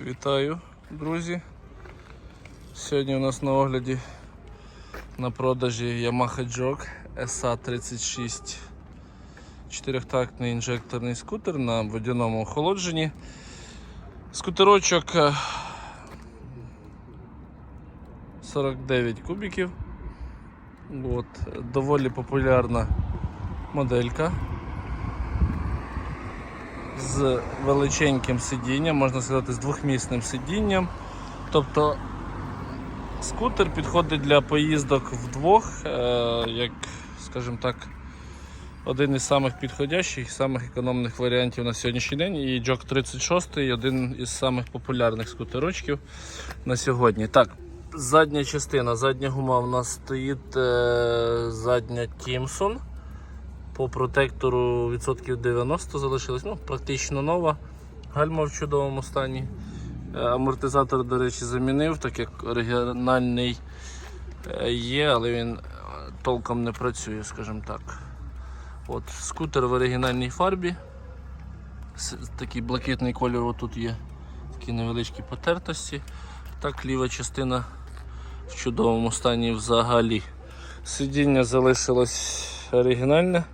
Вітаю, друзі. Сьогодні у нас на огляді на продажі Yamaha Jog SA36 чотирьохтактний інжекторний скутер на водяному охолодженні. Скутерочок е, 49 кубиків. От, доволі популярна моделька з величеньким сидінням, можна сказати, з двохмісним сидінням. Тобто скутер підходить для поїздок вдвох, е, як, скажімо так, один із самих підходящих, самих економних варіантів на сьогоднішній день. І Jog 36 один із самих популярних скутерочків на сьогодні. Так, задня частина, задня гума у нас стоїть е, задня Тімсон. По протектору відсотків 90 залишилось, ну, практично нова. Гальма в чудовому стані. Е, Амортизатор, до речі, замінив, так як оригінальний е, є, але він е, толком не працює, скажімо так. От, скутер в оригінальній фарбі. Такий блакитний кольор отут є. Такі невеличкі потертості. Так, ліва частина в чудовому стані взагалі. Сидіння залишилось оригінальне.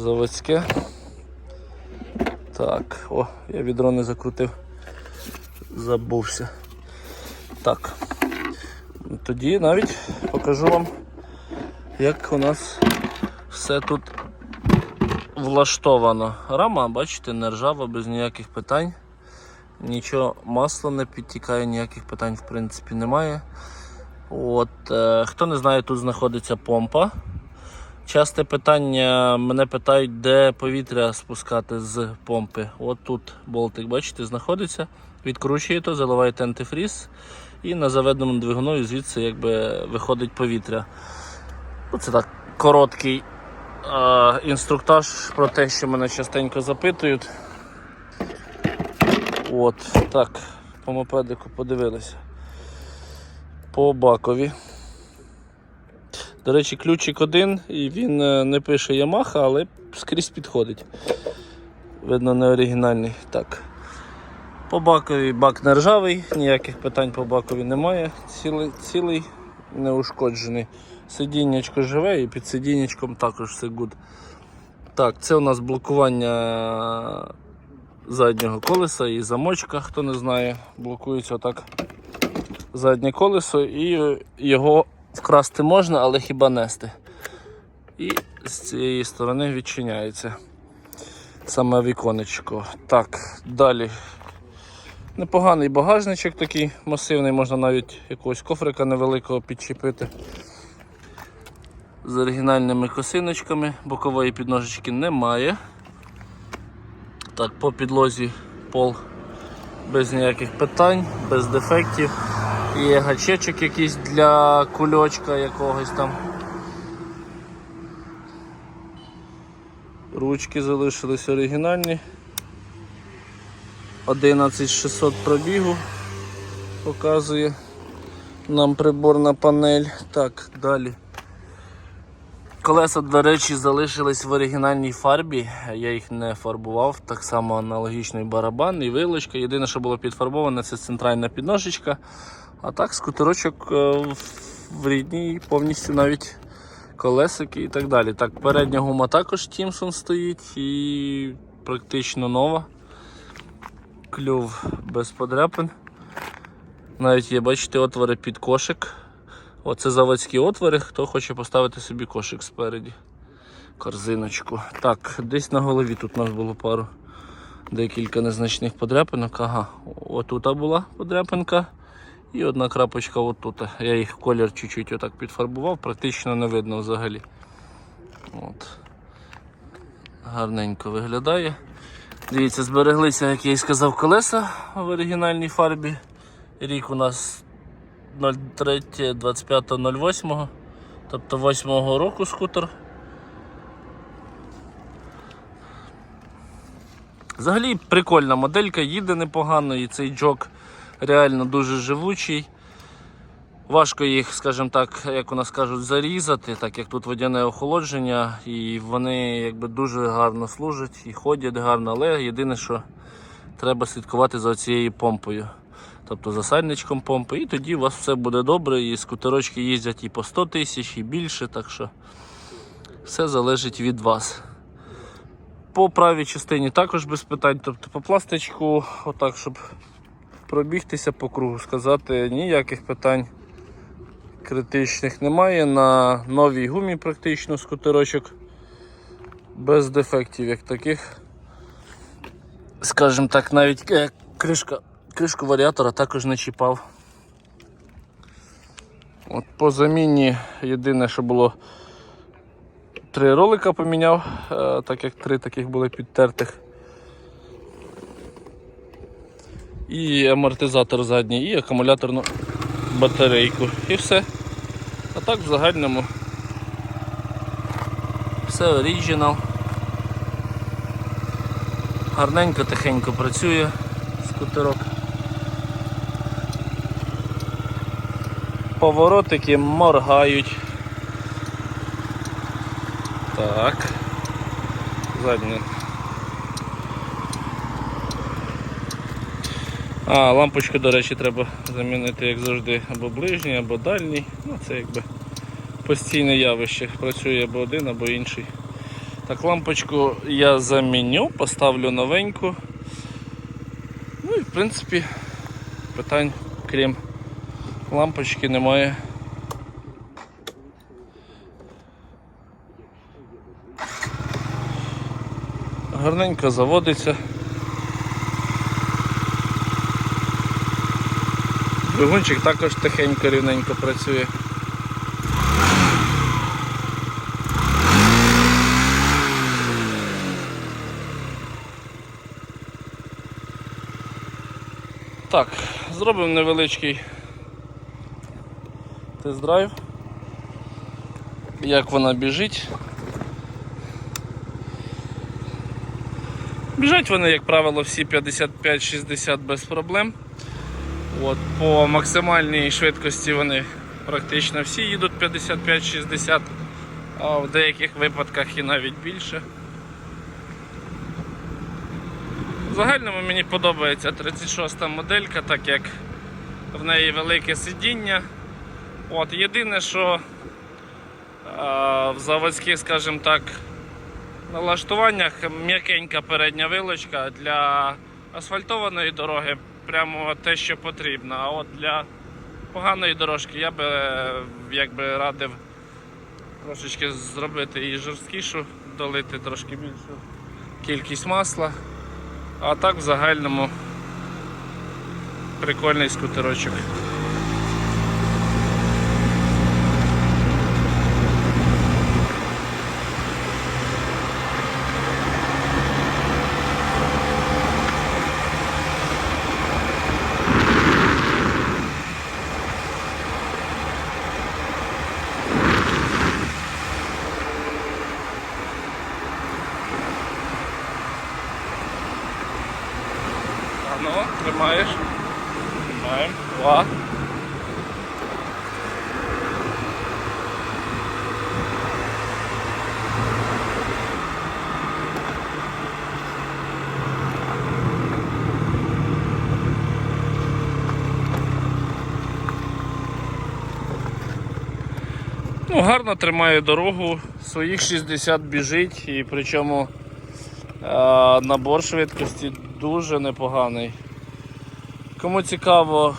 Заводське. Так, о, я відро не закрутив. Забувся. Так. Тоді навіть покажу вам, як у нас все тут влаштовано. Рама, бачите, не ржава, без ніяких питань. Нічого масло не підтікає, ніяких питань в принципі немає. От, е, хто не знає, тут знаходиться помпа. Часте питання мене питають, де повітря спускати з помпи. От тут болтик, бачите, знаходиться. Відкручуєте, заливаєте антифріз і на заведеному двигунові звідси якби виходить повітря. Оце так короткий е, інструктаж про те, що мене частенько запитують. От, так, по мопедику подивилися. По бакові. До речі, ключик один і він е, не пише Yamaha, але скрізь підходить. Видно, не оригінальний. Так. По бакові бак не ржавий, ніяких питань по бакові немає. Цілий, цілий неушкоджений. Сидіннячко живе і під сидіннячком також все good. Так, це у нас блокування заднього колеса і замочка, хто не знає, блокується отак заднє колесо і його вкрасти можна, але хіба нести. І з цієї сторони відчиняється саме віконечко. Так, далі. Непоганий багажничок такий масивний, можна навіть якогось кофрика невеликого підчепити. З оригінальними косиночками, бокової підножечки немає. Так, по підлозі пол без ніяких питань, без дефектів. Є гачечок якийсь для кульочка якогось там. Ручки залишились оригінальні. 11600 пробігу показує нам приборна панель. Так, далі. Колеса, до речі, залишились в оригінальній фарбі. Я їх не фарбував. Так само аналогічний барабан і вилочка. Єдине, що було підфарбоване, це центральна підножечка. А так, скутерочок е, в- рідній повністю навіть колесики і так далі. Так, передня гума також Тімсон стоїть і практично нова. Клюв без подряпин. Навіть є, бачите, отвори під кошик. Оце заводські отвори, хто хоче поставити собі кошик спереді. Корзиночку. Так, десь на голові тут у нас було пару декілька незначних подряпинок. Ага, отут була подряпинка. І одна крапочка отут. Я їх колір чуть-чуть отак підфарбував, практично не видно взагалі. От. Гарненько виглядає. Дивіться, збереглися, як я і сказав, колеса в оригінальній фарбі. Рік у нас 03.25.08, тобто 8 року скутер. Взагалі прикольна моделька, їде непогано і цей джок реально дуже живучий. Важко їх, скажімо так, як у нас кажуть, зарізати, так як тут водяне охолодження, і вони якби дуже гарно служать і ходять гарно, але єдине, що треба слідкувати за цією помпою. Тобто за сальничком помпи, і тоді у вас все буде добре, і скутерочки їздять і по 100 тисяч, і більше, так що все залежить від вас. По правій частині також без питань, тобто по пластичку, отак, щоб пробігтися по кругу, сказати, ніяких питань критичних немає. На новій гумі практично скутерочок без дефектів, як таких. Скажімо так, навіть е, кришка, кришку варіатора також не чіпав. От по заміні єдине, що було три ролика поміняв, е, так як три таких були підтертих. І амортизатор задній, і акумуляторну батарейку. І все. А так в загальному все оригінал. Гарненько, тихенько працює скутерок. Поворотики моргають. Так. Заднє. А, лампочку, до речі, треба замінити, як завжди, або ближній, або дальній. Ну, це якби постійне явище. Працює або один, або інший. Так, лампочку я заміню, поставлю новеньку. Ну і в принципі питань, крім лампочки, немає. Гарненько заводиться. Двигунчик також тихенько, рівненько працює. Так, зробимо невеличкий тест-драйв. Як вона біжить. Біжать вони, як правило, всі 55-60 без проблем. От, По максимальній швидкості вони практично всі їдуть 55-60, а в деяких випадках і навіть більше. В загальному мені подобається 36-та моделька, так як в неї велике сидіння. От, Єдине, що а, в заводських, скажімо так, налаштуваннях м'якенька передня вилочка для асфальтованої дороги прямо те, що потрібно. А от для поганої дорожки я би якби радив трошечки зробити її жорсткішу, долити трошки більшу кількість масла. А так в загальному прикольний скутерочок. А ну, тримаєш. Тримаємо. Два. Ну, гарно тримає дорогу, своїх 60 біжить і причому е, набор швидкості дуже непоганий. Кому цікаво,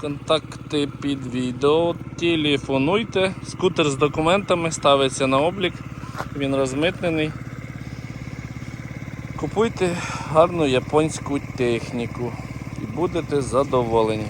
контакти під відео, телефонуйте, скутер з документами ставиться на облік, він розмитнений. Купуйте гарну японську техніку і будете задоволені.